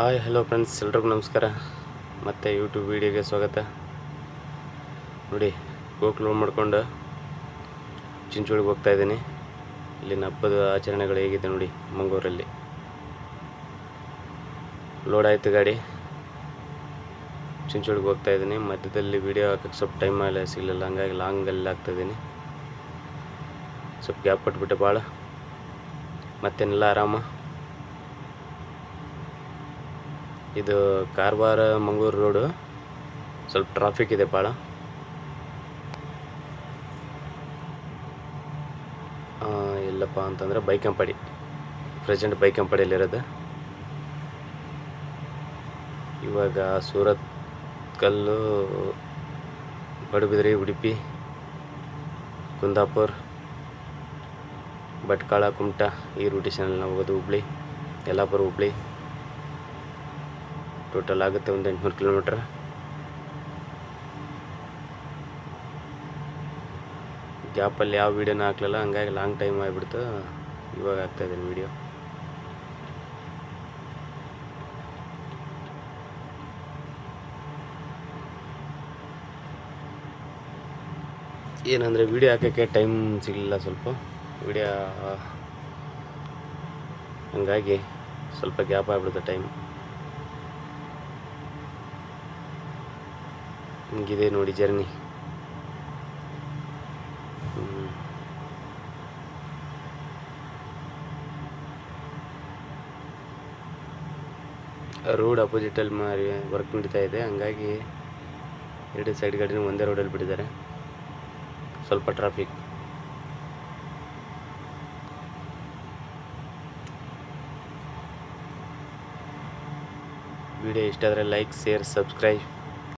Hi hello friends ಎಲ್ರಿಗೂ ನಮಸ್ಕಾರ. ಮತ್ತು ಯೂಟ್ಯೂಬ್ ವೀಡಿಯೋಗೆ ಸ್ವಾಗತ. ನೋಡಿ ಗೋಕುಲ ಮಾಡ್ಕೊಂಡು ಚಿಂಚೋಳಿಗೆ ಹೋಗ್ತಾ ಇದ್ದೀನಿ. ಇಲ್ಲಿನ ಹಬ್ಬದ ಆಚರಣೆಗಳು ಹೇಗಿದೆ ನೋಡಿ, ಮಂಗಳೂರಲ್ಲಿ. ಲೋಡ್ ಆಯಿತು ಗಾಡಿ. ಚಿಂಚೋಳಿಗೆ ಹೋಗ್ತಾ ಇದ್ದೀನಿ. ಮಧ್ಯದಲ್ಲಿ ವೀಡಿಯೋ ಹಾಕಕ್ಕೆ ಸ್ವಲ್ಪ ಟೈಮ್ ಎಲ್ಲ ಸಿಗಲಿಲ್ಲ, ಹಂಗಾಗಿ ಲಾಂಗಲ್ಲಿ ಆಗ್ತಾಯಿದ್ದೀನಿ ಸ್ವಲ್ಪ ಗ್ಯಾಪ್ ಕೊಟ್ಬಿಟ್ಟೆ ಭಾಳ ಮತ್ತೇನೆಲ್ಲ, ಆರಾಮ. ಇದು ಕಾರವಾರ ಮಂಗಳೂರು ರೋಡು. ಸ್ವಲ್ಪ ಟ್ರಾಫಿಕ್ ಇದೆ ಭಾಳ ಎಲ್ಲಪ್ಪ ಅಂತಂದ್ರೆ ಬೈಕಂಪಡಿ. ಪ್ರೆಸೆಂಟ್ ಬೈಕಂಪಡಿಯಲ್ಲಿರೋದು ಇವಾಗ ಸೂರತ್ ಕಲ್ಲು ಪಡುಬಿದ್ರಿ ಉಡುಪಿ, ಕುಂದಾಪುರ್, ಭಟ್ಕಳ, ಕುಮಟಾ, ಈ ರೂಟೇಷನಲ್ಲಿ ನಾವು ಹೋಗೋದು, ಹುಬ್ಳಿ, ಯಲ್ಲಾಪುರ, ಹುಬ್ಳಿ. ಟೋಟಲ್ ಆಗುತ್ತೆ ಒಂದು ಎಂಟುನೂರು ಕಿಲೋಮೀಟ್ರ್ ಗ್ಯಾಪಲ್ಲಿ ಯಾವ ವೀಡಿಯೋನ ಹಾಕ್ಲಿಲ್ಲ, ಹಂಗಾಗಿ ಲಾಂಗ್ ಟೈಮ್ ಆಗಿಬಿಡ್ತು. ಇವಾಗ ಆಗ್ತಾಯಿದ್ದೀನಿ ವೀಡಿಯೋ ಏನಂದರೆ ವೀಡಿಯೋ ಹಾಕೋಕ್ಕೆ ಟೈಮ್ ಸಿಗಲಿಲ್ಲ ಸ್ವಲ್ಪ. ವೀಡಿಯೋ ಹಂಗಾಗಿ ಸ್ವಲ್ಪ ಗ್ಯಾಪ್ ಆಗಿಬಿಡುತ್ತೆ ಟೈಮ್ ಹಿಂಗಿದೆ ನೋಡಿ ಜರ್ನಿ. ರೋಡ್ ಅಪೋಸಿಟಲ್ಲಿ ಮಾರಿ ವರ್ಕ್ ನಡೀತಾ ಇದೆ. ಹಂಗಾಗಿ ಎರಡು ಸೈಡ್ ಗಾಡಿನ ಒಂದೇ ರೋಡಲ್ಲಿ ಬಿಟ್ಟಿದ್ದಾರೆ. ಸ್ವಲ್ಪ ಟ್ರಾಫಿಕ್ ವಿಡಿಯೋ ಇಷ್ಟ ಆದರೆ ಲೈಕ್ ಶೇರ್ ಸಬ್ಸ್ಕ್ರೈಬ್